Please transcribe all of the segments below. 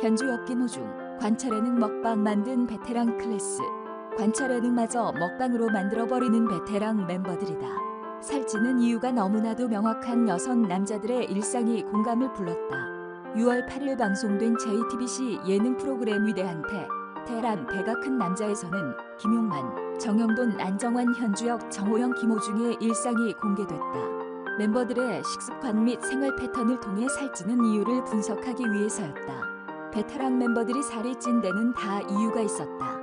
현주엽 김호중 관찰 예능 먹방 만든 베테랑 클래스 관찰 예능마저 먹방으로 만들어버리는 베테랑 멤버들이다. 살찌는 이유가 너무나도 명확한 여성 남자들의 일상이 공감을 불렀다. 6월 8일 방송된 JTBC 예능 프로그램 위대한 테 테란 배가 큰 남자에서는 김용만, 정영돈, 안정환, 현주혁, 정호영, 김호중의 일상이 공개됐다. 멤버들의 식습관 및 생활 패턴을 통해 살찌는 이유를 분석하기 위해서였다. 베테랑 멤버들이 살이 찐 데는 다 이유가 있었다.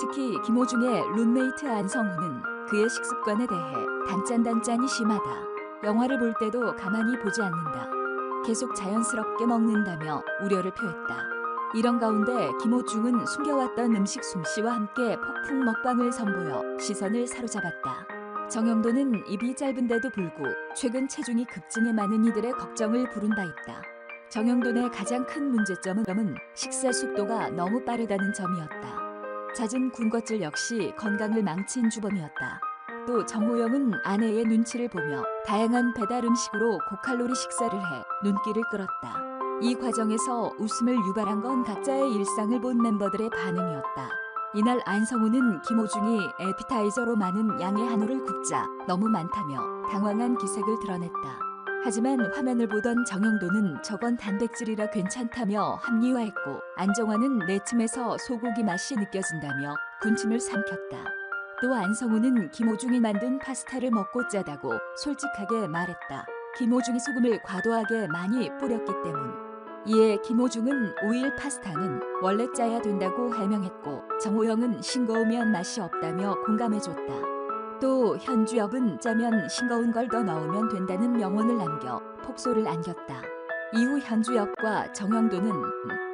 특히 김호중의 룸메이트 안성우는 그의 식습관에 대해 단짠단짠이 심하다. 영화를 볼 때도 가만히 보지 않는다. 계속 자연스럽게 먹는다며 우려를 표했다. 이런 가운데 김호중은 숨겨왔던 음식 솜씨와 함께 폭풍 먹방을 선보여 시선을 사로잡았다. 정영도는 입이 짧은데도 불구 최근 체중이 급증해 많은 이들의 걱정을 부른 바 있다. 정영돈의 가장 큰 문제점은 식사 속도가 너무 빠르다는 점이었다. 잦은 군것질 역시 건강을 망친 주범이었다. 또 정호영은 아내의 눈치를 보며 다양한 배달 음식으로 고칼로리 식사를 해 눈길을 끌었다. 이 과정에서 웃음을 유발한 건 각자의 일상을 본 멤버들의 반응이었다. 이날 안성우는 김호중이 에피타이저로 많은 양의 한우를 굽자 너무 많다며 당황한 기색을 드러냈다. 하지만 화면을 보던 정영도는 저건 단백질이라 괜찮다며 합리화했고 안정환은 내침에서 소고기 맛이 느껴진다며 군침을 삼켰다. 또 안성우는 김호중이 만든 파스타를 먹고 짜다고 솔직하게 말했다. 김호중이 소금을 과도하게 많이 뿌렸기 때문. 이에 김호중은 오일 파스타는 원래 짜야 된다고 해명했고 정호영은 싱거우면 맛이 없다며 공감해줬다. 또 현주엽은 짜면 싱거운 걸 더 넣으면 된다는 명언을 남겨 폭소를 안겼다. 이후 현주엽과 정영도는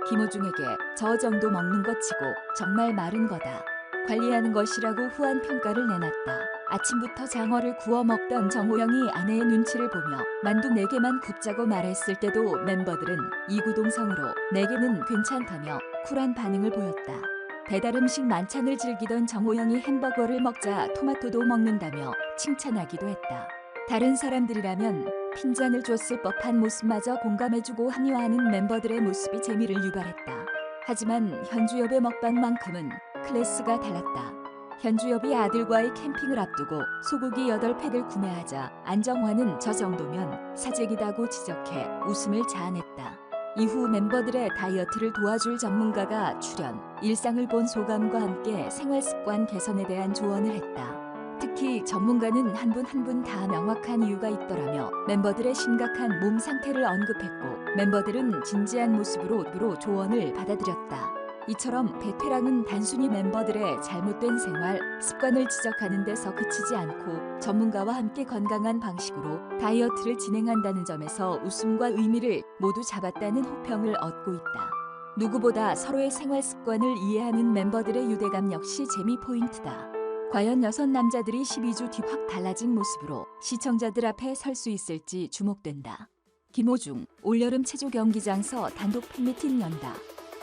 김호중에게 저 정도 먹는 것 치고 정말 마른 거다. 관리하는 것이라고 후한 평가를 내놨다. 아침부터 장어를 구워 먹던 정호영이 아내의 눈치를 보며 만두 4개만 굽자고 말했을 때도 멤버들은 이구동성으로 4개는 괜찮다며 쿨한 반응을 보였다. 배달 음식 만찬을 즐기던 정호영이 햄버거를 먹자 토마토도 먹는다며 칭찬하기도 했다. 다른 사람들이라면 핀잔을 줬을 법한 모습마저 공감해주고 합리화하는 멤버들의 모습이 재미를 유발했다. 하지만 현주엽의 먹방만큼은 클래스가 달랐다. 현주엽이 아들과의 캠핑을 앞두고 소고기 8팩을 구매하자 안정환은 저 정도면 사재기다고 지적해 웃음을 자아냈다. 이후 멤버들의 다이어트를 도와줄 전문가가 출연, 일상을 본 소감과 함께 생활 습관 개선에 대한 조언을 했다. 특히 전문가는 한 분 한 분 다 명확한 이유가 있더라며 멤버들의 심각한 몸 상태를 언급했고 멤버들은 진지한 모습으로 로 조언을 받아들였다. 이처럼 베테랑은 단순히 멤버들의 잘못된 생활, 습관을 지적하는 데서 그치지 않고 전문가와 함께 건강한 방식으로 다이어트를 진행한다는 점에서 웃음과 의미를 모두 잡았다는 호평을 얻고 있다. 누구보다 서로의 생활 습관을 이해하는 멤버들의 유대감 역시 재미 포인트다. 과연 여섯 남자들이 12주 뒤 확 달라진 모습으로 시청자들 앞에 설 수 있을지 주목된다. 김호중 올여름 체조 경기장서 단독 팬미팅 연다.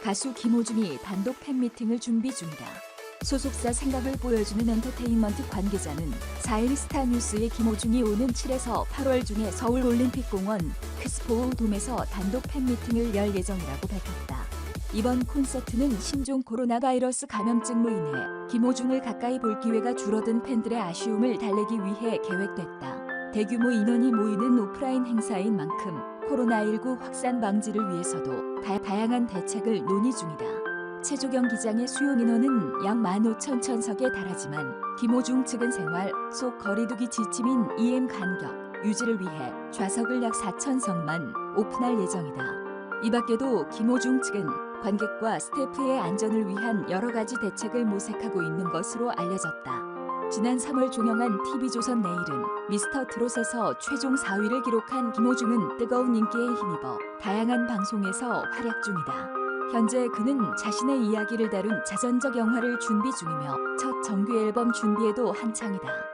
가수 김호중이 단독 팬미팅을 준비 중이다. 소속사 생각을 보여주는 엔터테인먼트 관계자는 4일 스타뉴스의 김호중이 오는 7에서 8월 중에 서울올림픽공원 크스포우돔에서 단독 팬미팅을 열 예정이라고 밝혔다. 이번 콘서트는 신종 코로나 바이러스 감염증로 인해 김호중을 가까이 볼 기회가 줄어든 팬들의 아쉬움을 달래기 위해 계획됐다. 대규모 인원이 모이는 오프라인 행사인 만큼 코로나19 확산 방지를 위해서도 다, 다양한 대책을 논의 중이다. 체조 경 기장의 수용 인원은 약 15,000천석에 달하지만 김호중 측은 생활 속 거리두기 지침인 EM 간격 유지를 위해 좌석을 약 4,000석만 오픈할 예정이다. 이 밖에도 김호중 측은 관객과 스태프의 안전을 위한 여러 가지 대책을 모색하고 있는 것으로 알려졌다. 지난 3월 종영한 TV조선 내일은 미스터 트롯에서 최종 4위를 기록한 김호중은 뜨거운 인기에 힘입어 다양한 방송에서 활약 중이다. 현재 그는 자신의 이야기를 다룬 자전적 영화를 준비 중이며 첫 정규 앨범 준비에도 한창이다.